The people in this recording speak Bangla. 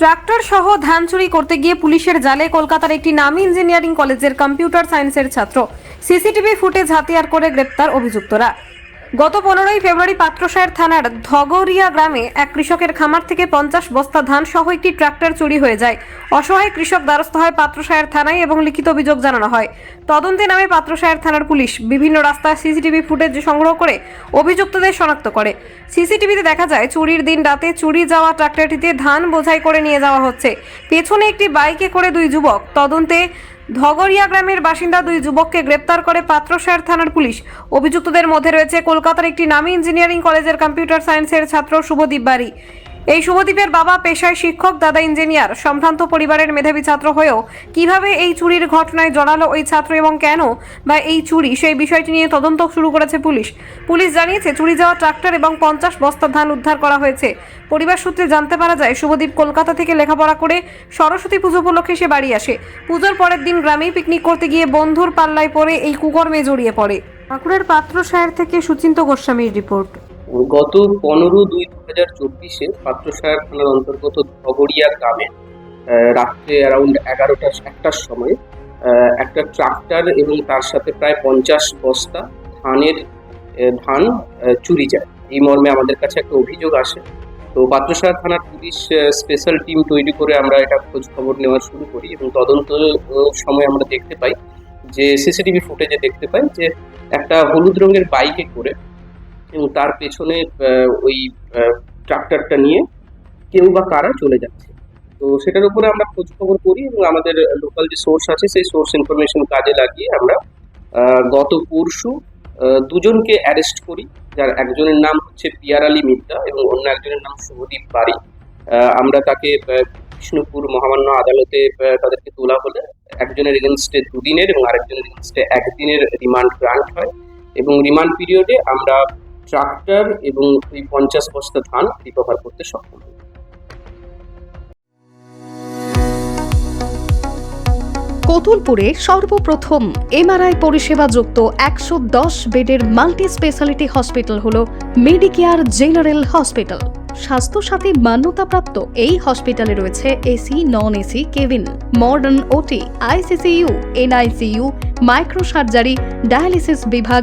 ট্রাক্টর সহ ধান চুরি করতে গিয়ে পুলিশের জালে কলকাতার একটি নামী ইঞ্জিনিয়ারিং কলেজের কম্পিউটার সায়েন্সের ছাত্র। সিসিটিভি ফুটেজ হাতিয়ার করে গ্রেপ্তার অভিযুক্তরা। গত পনেরোই ফেব্রুয়ারি পাত্রসায়ের থানার ধগরিয়া গ্রামে এক কৃষকের খামার থেকে পঞ্চাশ বস্তা ধান সহ একটি ট্রাক্টর চুরি হয়ে যায়। অসহায় কৃষক দ্বারস্থ হয় পাত্রসায়ের থানায় এবং লিখিত অভিযোগ জানানো হয়। তদন্তে নামে পাত্রসায়ের থানার পুলিশ বিভিন্ন রাস্তার সিসিটিভি ফুটেজ সংগ্রহ করে অভিযুক্তদের শনাক্ত করে। সিসিটিভিতে দেখা যায়, চুরির দিন রাতে চুরি যাওয়া ট্রাক্টরটিতে ধান বোঝাই করে নিয়ে যাওয়া হচ্ছে। পেছনে একটি বাইকে করে দুই যুবক। তদন্তে ধগরিয়া গ্রামের বাসিন্দা দুই যুবককে গ্রেপ্তার করে পাত্রসায়ের থানার পুলিশ। অভিযুক্তদের মধ্যে রয়েছে কলকাতার একটি নামী ইঞ্জিনিয়ারিং কলেজের কম্পিউটার সায়েন্সের ছাত্র শুভদীপ বাড়ি এই শুভদীপের বাবা পেশায় শিক্ষক, দাদা ইঞ্জিনিয়ার। সম্ভ্রান্ত পরিবারের মেধাবী ছাত্র হয়েও কীভাবে এই চুরির ঘটনায় জড়ালো ওই ছাত্র এবং কেন বা এই চুরি, সেই বিষয়টি নিয়ে তদন্ত শুরু করেছে পুলিশ। পুলিশ জানিয়েছে, চুরি যাওয়া ট্রাক্টর এবং পঞ্চাশ বস্তা ধান উদ্ধার করা হয়েছে। পরিবার সূত্রে জানতে পারা যায়, শুভদীপ কলকাতা থেকে লেখাপড়া করে সরস্বতী পুজো উপলক্ষে সে বাড়ি আসে। পুজোর পরের দিন গ্রামেই পিকনিক করতে গিয়ে বন্ধুর পাল্লায় পড়ে এই কুকর্মে জড়িয়ে পড়ে। বাঁকুড়ার পাত্রসায়ের থেকে সুচিন্ত গোস্বামীর রিপোর্ট। গত পনেরো দুই দু হাজার চব্বিশে পাত্রসায়র থানার অন্তর্গত ধগড়িয়া গ্রামে রাত্রে অ্যারাউন্ড এগারোটা একটার সময় একটা ট্রাক্টর এবং তার সাথে প্রায় পঞ্চাশ বস্তা ধানের ধান চুরি যায়। এই মর্মে আমাদের কাছে একটা অভিযোগ আসে। তো পাত্রসায়র থানার পুলিশ স্পেশাল টিম তৈরি করে আমরা এটা খোঁজ খবর নেওয়া শুরু করি এবং তদন্ত সময় আমরা দেখতে পাই। যে সিসিটিভি ফুটেজে দেখতে পাই যে একটা হলুদ রঙের বাইকে করে এবং তার পেছনে ওই ট্রাক্টরটা নিয়ে কেউ বা কারা চলে যাচ্ছে। তো সেটার উপরে আমরা খোঁজ খবর করি এবং আমাদের লোকাল যে সোর্স আছে, সেই সোর্স ইনফরমেশন কাজে লাগিয়ে আমরা গত পরশু দুজনকে অ্যারেস্ট করি, যার একজনের নাম হচ্ছে পিয়ার আলী মিদ্দা এবং অন্য একজনের নাম শুভদীপ বাড়ি আমরা তাকে বিষ্ণুপুর মহামান্য আদালতে তাদেরকে তোলা হলে। একজনের এগেনস্টে দুদিনের এবং আরেকজনের এগেনস্টে একদিনের রিমান্ড গ্রান্ট হয়। এবং রিমান্ড পিরিয়ডে আমরা ট্রাক্টর এবং ওই পঞ্চাশ বস্তা ধান রিকভার করতে সক্ষম কতুলপুরে সর্বপ্রথম এমআরআই পরিষেবা যুক্ত একশো দশ বেডের মাল্টি স্পেশালিটি হসপিটাল হল মেডিকেয়ার জেনারেল হসপিটাল। স্বাস্থ্যসাথী মান্যতাপ্রাপ্ত এই হসপিটালে রয়েছে AC non AC cabin, modern OT, ICCU, NICU micro surgery dialysis বিভাগ